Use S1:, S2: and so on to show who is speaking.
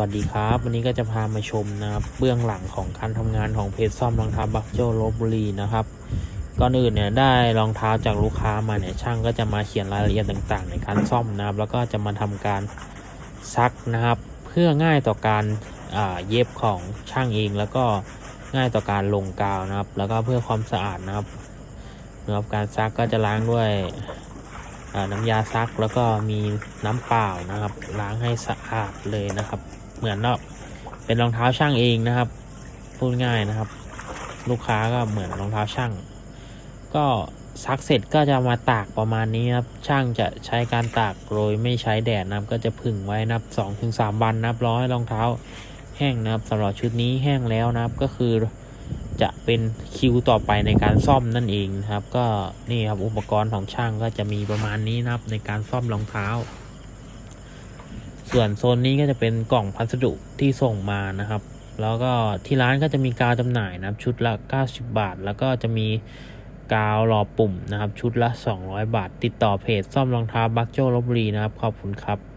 S1: วัสดีครับ วันนี้ก็จะพามาชมนะครับเบื้องหลังของการทำงานของเพจซ่อมรองเท้าบักโจลบบุรีนะครับก่อนอื่นเนี่ยได้รองเท้าจากลูกค้ามาเนี่ยช่างก็จะมาเขียนรายละเอียดต่างๆ ในการซ่อมนะครับ แล้วก็จะมาทำการซักนะครับ เพื่อง่ายต่อการเย็บของช่างเอง แล้วก็ง่ายต่อการลงกาวนะครับ แล้วก็เพื่อความสะอาดนะครับนะครับการซักก็จะล้างด้วยน้ำยาซักแล้วก็มีน้ำเปล่านะครับ ล้างให้สะอาดเลยนะครับ เหมือนว่าเป็นรองเท้าช่างเองนะครับ พูดง่ายนะครับ ลูกค้าก็เหมือนรองเท้าช่าง ก็ซักเสร็จก็จะมาตากประมาณนี้ครับ ช่างจะใช้การตากโดยไม่ใช้แดดนะครับ ก็จะผึ่งไว้นับ2อถึงสวันนับร้อยรองเท้าแห้งนะครับสำหรับชุดนี้แห้งแล้วนะครับ ก็คือจะเป็นคิวต่อไปในการซ่อมนั่นเองนะครับ ก็นี่ครับอุปกรณ์ของช่างก็จะมีประมาณนี้นะครับในการซ่อมรองเท้า ส่วนโซนนี้ก็จะเป็นกล่องพัสดุที่ส่งมานะครับ แล้วก็ที่ร้านก็จะมีกาวจำหน่ายนะครับ ชุดละ 90 บาท แล้วก็จะมีกาวรอปุ่มนะครับ ชุดละ 200 บาท ติดต่อเพจซ่อมรองเท้าบักโจลบบุรีนะครับ ขอบคุณครับ